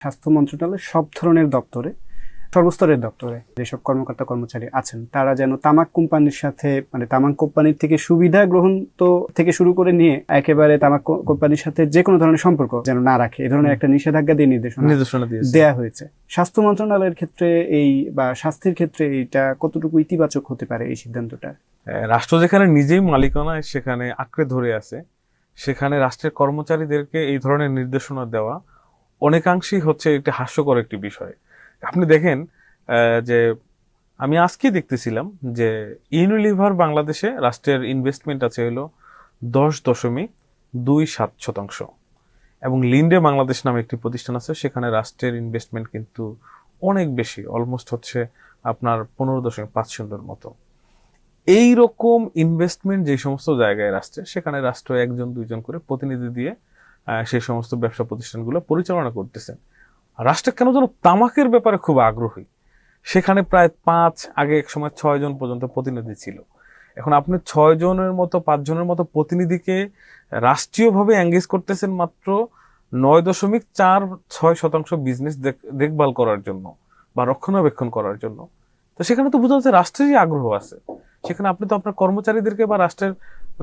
স্বাস্থ্য মন্ত্রণালয়ের সব ধরনের দপ্তরে সর্বস্তরের দপ্তরে যেসব কর্মকর্তা কর্মচারী আছেন তারা যেন তামাক কোম্পানির সাথে মানে তামাক কোম্পানির থেকে সুবিধা গ্রহণ তো থেকে শুরু করে নিয়ে একেবারে তামাক কোম্পানির সাথে যে কোনো ধরনের সম্পর্ক যেন না রাখে। এই ধরনের একটা নিষেধাজ্ঞা দিয়ে নির্দেশনা নির্দেশনা দেয়া হয়েছে। স্বাস্থ্য মন্ত্রণালয়ের ক্ষেত্রে এই বা স্বাস্থ্যের ক্ষেত্রে এইটা কতটুকু ইতিবাচক হতে পারে এই সিদ্ধান্তটা? রাষ্ট্র যেখানে নিজেই মালিকানায় সেখানে আঁকড়ে ধরে আছে সেখানে রাষ্ট্রের কর্মচারীদেরকে এই ধরনের নির্দেশনা দেওয়া অনেকাংশেই হচ্ছে একটি হাস্যকর একটি বিষয়। আপনি দেখেন যে আমি আজকে দেখতেছিলাম যে ইউনিলিভার বাংলাদেশে রাষ্ট্রের ইনভেস্টমেন্ট আছে হলো দশ দশমিক দুই সাত শতাংশ এবং লিন্ডে বাংলাদেশ নামে একটি প্রতিষ্ঠান আছে, সেখানে রাষ্ট্রের ইনভেস্টমেন্ট কিন্তু অনেক বেশি অলমোস্ট হচ্ছে আপনার পনেরো দশমিক পাঁচ শূন্যর মতো। এই রকম ইনভেস্টমেন্ট যে সমস্ত জায়গায় রাষ্ট্রে সেখানে রাষ্ট্র একজন, দুইজন করে প্রতিনিধি দিয়ে সেই সমস্ত ব্যবসা প্রতিষ্ঠানগুলো পরিচালনা করতেছেন। রাষ্ট্র কেন যেন তামাকের ব্যাপারে খুব আগ্রহী? সেখানে প্রায় পাঁচ, আগে এক সময় ছয় জন পর্যন্ত প্রতিনিধি ছিল। এখন আপনি ছয় জনের মতো, পাঁচ জনের মতো প্রতিনিধিকে রাষ্ট্রীয়ভাবে এঙ্গেজ করতেছেন মাত্র নয় দশমিক চার ছয় শতাংশ বিজনেস দেখভাল করার জন্য বা রক্ষণাবেক্ষণ করার জন্য। তো সেখানে তো বোঝা যাচ্ছে রাষ্ট্রেরই আগ্রহ আছে। সেখানে আপনি তো আপনার কর্মচারীদেরকে বা রাষ্ট্রের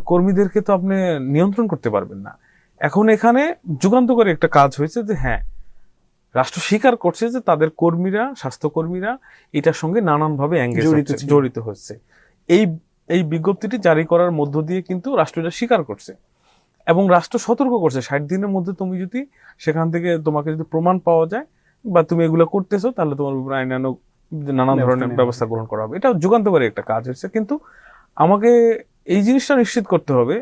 কর্মীদেরকে তো আপনি নিয়ন্ত্রণ করতে পারবেন না। এখন এখানে যুগান্তকারী একটা কাজ হয়েছে যে হ্যাঁ রাষ্ট্র স্বীকার করছে যে তাদের কর্মীরা স্বাস্থ্যকর্মীরা এটার সঙ্গে নানানভাবে জড়িত হচ্ছে, জড়িত হচ্ছে। এই এই বিজ্ঞপ্তিটি জারি করার মধ্য দিয়ে কিন্তু রাষ্ট্র এটা স্বীকার করছে। এবং রাষ্ট্র সতর্ক করছে ষাট দিনের মধ্যে তুমি যদি সেখান থেকে তোমাকে যদি প্রমাণ পাওয়া যায় বা তুমি এগুলো করতেছো তাহলে তোমার উপর আইনানুগ নানান ধরনের ব্যবস্থা গ্রহণ করা হবে। এটা যুগান্তকারী একটা কাজ হচ্ছে কিন্তু আমাকে এই জিনিসটা নিশ্চিত করতে হবে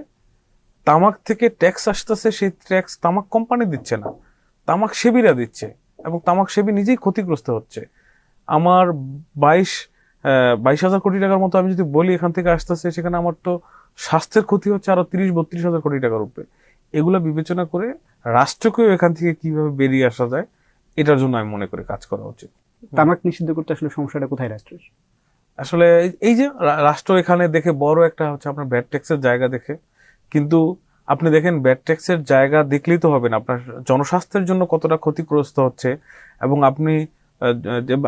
তামাক থেকে ট্যাক্স আসতেছে সেই ট্যাক্স তামাক কোম্পানি দিচ্ছে না। তামাক সেবীরা দিচ্ছে এবং তামাক সেবী নিজেই ক্ষতিগ্রস্ত হচ্ছে। আমার বাইশ বাইশ হাজার কোটি টাকার মতো আমি যদি বলি এখান থেকে আসতেছে সেখানে আমার তো স্বাস্থ্যের ক্ষতি হচ্ছে আরও তিরিশ বত্রিশ হাজার কোটি টাকার উপরে। এগুলো বিবেচনা করে রাষ্ট্রকেও এখান থেকে কীভাবে বেরিয়ে আসা যায় এটার জন্য আমি মনে করি কাজ করা উচিত। তামাক নিষিদ্ধ করতে আসলে সমস্যাটা কোথায় রাষ্ট্রের? আসলে এই- যে রাষ্ট্র এখানে দেখে বড় একটা হচ্ছে আপনার ব্যাড ট্যাক্সের জায়গা দেখে কিন্তু আপনি দেখেন ব্যাড ট্যাক্সের জায়গা দেখলেই তো হবে না আপনার জনস্বাস্থ্যের জন্য কতটা ক্ষতিগ্রস্ত হচ্ছে এবং আপনি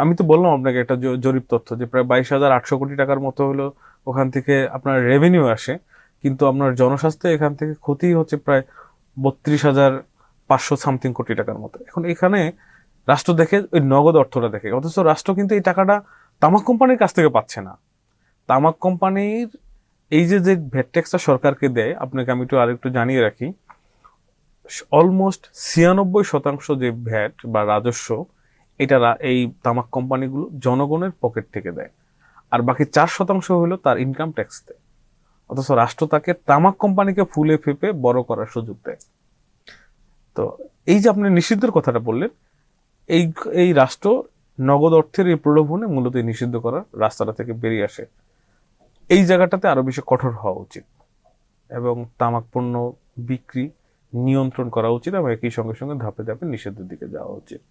আমি তো বললাম আপনাকে একটা জরিপ তথ্য যে প্রায় বাইশ হাজার আটশো কোটি টাকার মতো হলো ওখান থেকে আপনার রেভিনিউ আসে, কিন্তু আপনার জনস্বাস্থ্যে এখান থেকে ক্ষতি হচ্ছে প্রায় বত্রিশ হাজার পাঁচশো সামথিং কোটি টাকার মতো। এখন এখানে রাষ্ট্র দেখে ওই নগদ অর্থটা দেখে, অথচ রাষ্ট্র কিন্তু এই টাকাটা তামাক কোম্পানির কাছ থেকে পাচ্ছে না। তামাক কোম্পানির এই যে যে ভ্যাট ট্যাক্সটা সরকারকে দেয়, আপনাকে আমি একটু আরেকটু জানিয়ে রাখি অলমোস্ট ছিয়ানব্বই শতাংশ যে ভ্যাট বা রাজস্ব, এটা এই তামাক কোম্পানিগুলো জনগণের পকেট থেকে দেয়। আর বাকি চার শতাংশ হলো তার ইনকাম ট্যাক্স দেয়। অথচ রাষ্ট্র তাকে তামাক কোম্পানিকে ফুলে ফেপে বড় করার সুযোগ দেয়। তো এই যে আপনি নিষিদ্ধের কথাটা বললেন, এই এই রাষ্ট্র নগদ অর্থের এই প্রলোভনে মূলত নিষিদ্ধ করার রাস্তাটা থেকে বেরিয়ে আসে। এই জায়গাটাতে আরও বেশি কঠোর হওয়া উচিত। এবং তামাক পণ্য বিক্রি নিয়ন্ত্রণ করা উচিত এবং একই সঙ্গে সঙ্গে ধাপে ধাপে নিষেধের দিকে যাওয়া উচিত।